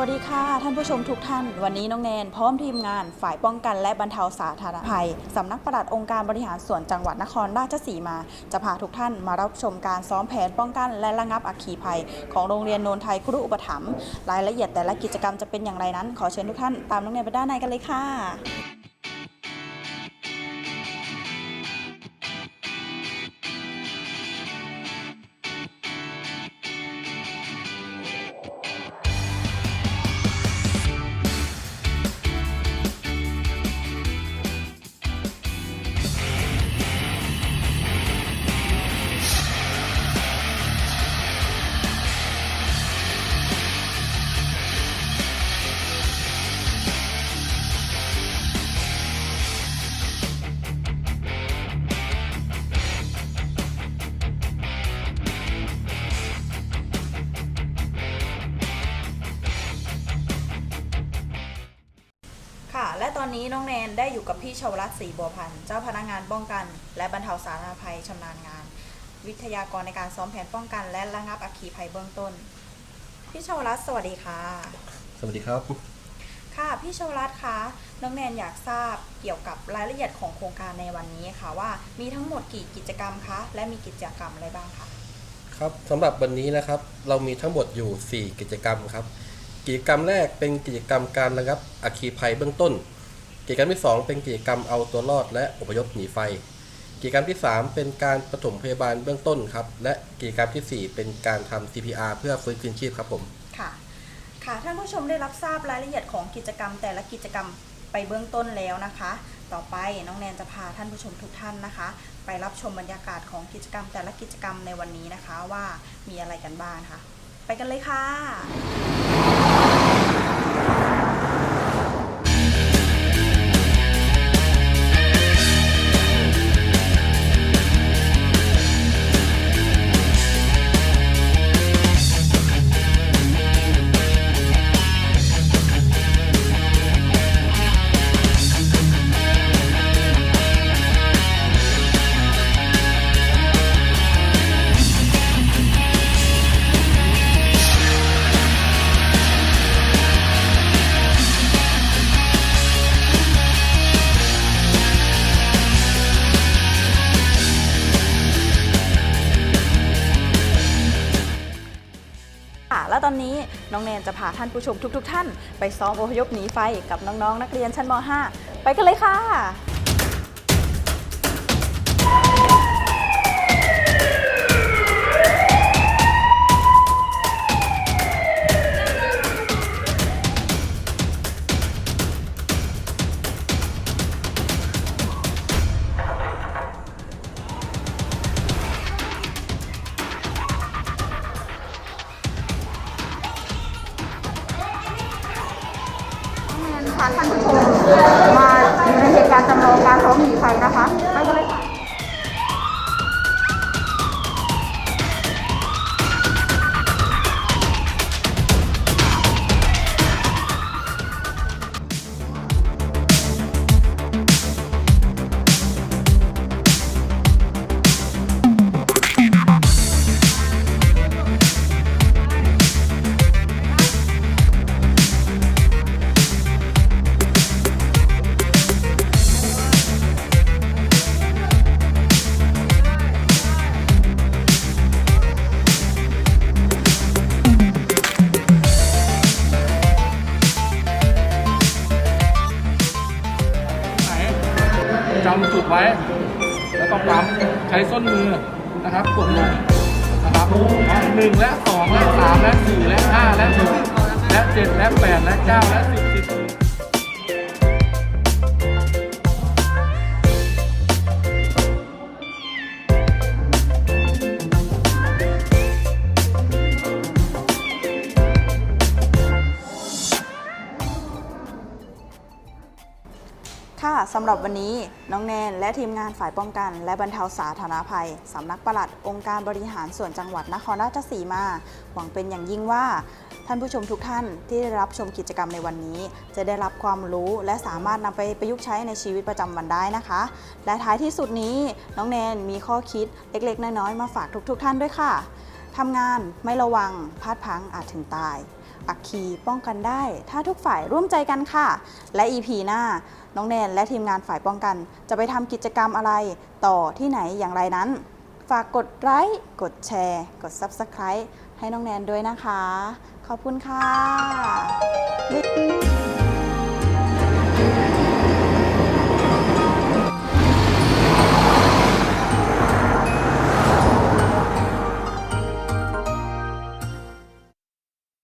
วัสดีค่ะ ท่านผู้ชมทุกท่าน วันนี้น้องแนนพร้อมทีมงานฝ่ายป้องกันและบรรเทาสาธารณภัยสำนักปลัดองค์การบริหารส่วนจังหวัดนครราชสีมา จะพาทุกท่านมารับชมการซ้อมแผนป้องกันและระงับอัคคีภัย ของโรงเรียนโนนไทยครุอุปถัมภ์รายละเอียดแต่ละกิจกรรมจะเป็นอย่างไรนั้น ขอเชิญทุกท่านตามน้องแนนไปด้านในกันเลยค่ะ ค่ะ และตอนนี้น้องแนนได้อยู่กับพี่ชาวรัตน์ศรีบัวพันธ์เจ้าพนักงานป้องกัน และบรรเทาสาธารณภัยชำนาญงาน วิทยากรในการซ้อมแผนป้องกัน และระงับอัคคีภัยเบื้องต้น พี่ชาวรัตน์สวัสดีค่ะ สวัสดีครับ ค่ะพี่ชาวรัตน์คะน้องแนนอยากทราบเกี่ยวกับรายละเอียดของโครงการในวันนี้ค่ะว่ามีทั้งหมดกี่กิจกรรมคะและมีกิจกรรมอะไรบ้างคะครับสำหรับวันนี้นะครับเรามีทั้งหมดอยู่ 4 กิจกรรมครับ กิจกรรมแรกเป็นกิจกรรมการระงับอัคคีภัยเบื้องต้น กิจกรรมที่ 2 เป็นกิจกรรมเอาตัวรอดและอพยพหนีไฟ กิจกรรมที่ 3 เป็นการปฐมพยาบาลเบื้องต้นครับ และกิจกรรมทีสี่4 เป็นการทำ CPR เพื่อฟื้นคืนชีพครับผมค่ะ ค่ะท่านผู้ชมได้รับทราบรายละเอียดของกิจกรรม แต่ละกิจกรรมไปเบื้องต้นแล้วนะคะ ต่อไปน้องแนนจะพาท่านผู้ชมทุกท่านนะคะ ไปรับชมบรรยากาศของกิจกรรมแต่ละกิจกรรมในวันนี้นะคะว่ามีอะไรกันบ้างค่ะ ไปกันเลยค่ะ และตอนนี้น้องแนนจะพาท่านผู้ชมทุกๆท่าน ไปซ้อมอพยพหนีไฟกับน้องๆนักเรียนชั้นม .5 ไปกันเลยค่ะ คะท่านผู้ชมมาอยู่ในเหตุการณ์จำลองการร้องหนีไฟนะคะ จำจุดไว้ แล้วก็ปั๊มใช้ส้นมือนะครับกดลงนะครับหนึ่งและสองและสามและสี่และห้าและหกและเจ็ดและแปดและเก้าและสิบ สำหรับวันนี้น้องแนนและทีมงานฝ่ายป้องกัน และบรรเทาสาธารณภัย สำนักปลัดองค์การบริหารส่วนจังหวัดนครราชสีมา หวังเป็นอย่างยิ่งว่า ท่านผู้ชมทุกท่านที่ได้รับชมกิจกรรมในวันนี้ จะได้รับความรู้และสามารถนำไปประยุกต์ใช้ในชีวิตประจำวันได้นะคะ และท้ายที่สุดนี้น้องแนนมีข้อคิดเล็กๆ น้อยๆมาฝากทุก ๆ ท่านด้วยค่ะทำงานไม่ระวังพลาดพลังอาจถึงตาย อักคีป้องกันได้ ถ้าทุกฝ่ายร่วมใจกันค่ะ และ EP หน้า น้องแนนและทีมงานฝ่ายป้องกัน จะไปทำกิจกรรมอะไร ต่อที่ไหนอย่างไรนั้น ฝากกดไลค์กดแชร์ กด Subscribe ให้น้องแนนด้วยนะคะ ขอบคุณค่ะ